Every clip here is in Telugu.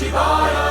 Shivaya.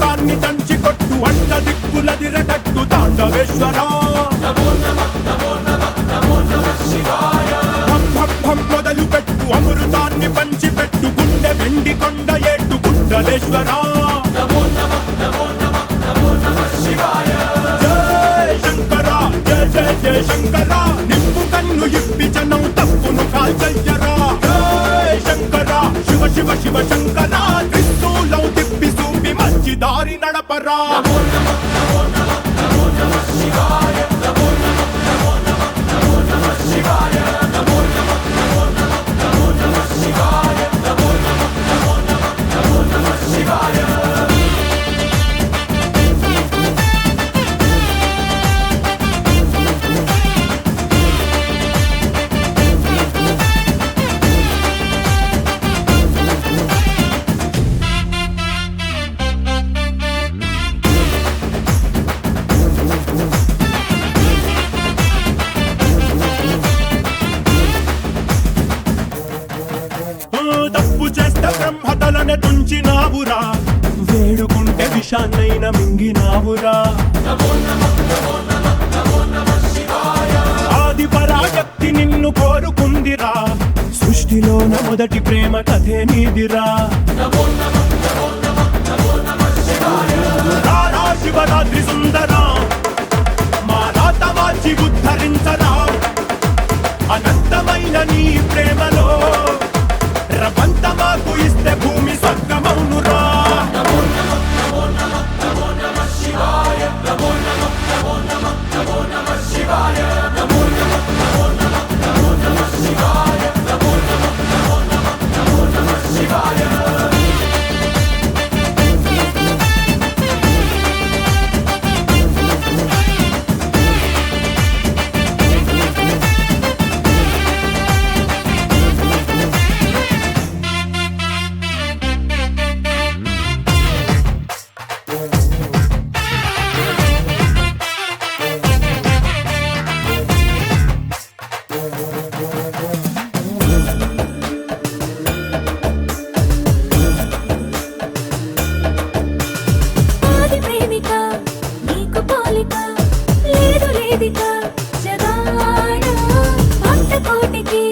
ఢమ్మదరగొట్టు దంచి కొట్టు అంట దిక్కులదిరగట్టు తాండవేశ్వర. భం మొదలు పెట్టు అమృతాన్ని పంచిపెట్టు గుండె వెండి కొండ ఏట్టు గుండలేశ్వర. జై శంకర జయ జయ జయ శంకర నిప్పు కన్ను ఇప్పి జనం తప్పును కాల్చయ్యరా. జై శంకర శివ శివ శివ శంకరా. தாரி நடப்பறா. బ్రహ్మతలనే వేడుకుంటే విషాన్నైన మింగినావురా. ఆది పరాశక్తి నిన్ను కోరుకుందిరా. సృష్టిలోన మొదటి ప్రేమ కథే నీదిరా. రారా శివరాత్రి సుందరా. ಊಟಕ್ಕೆ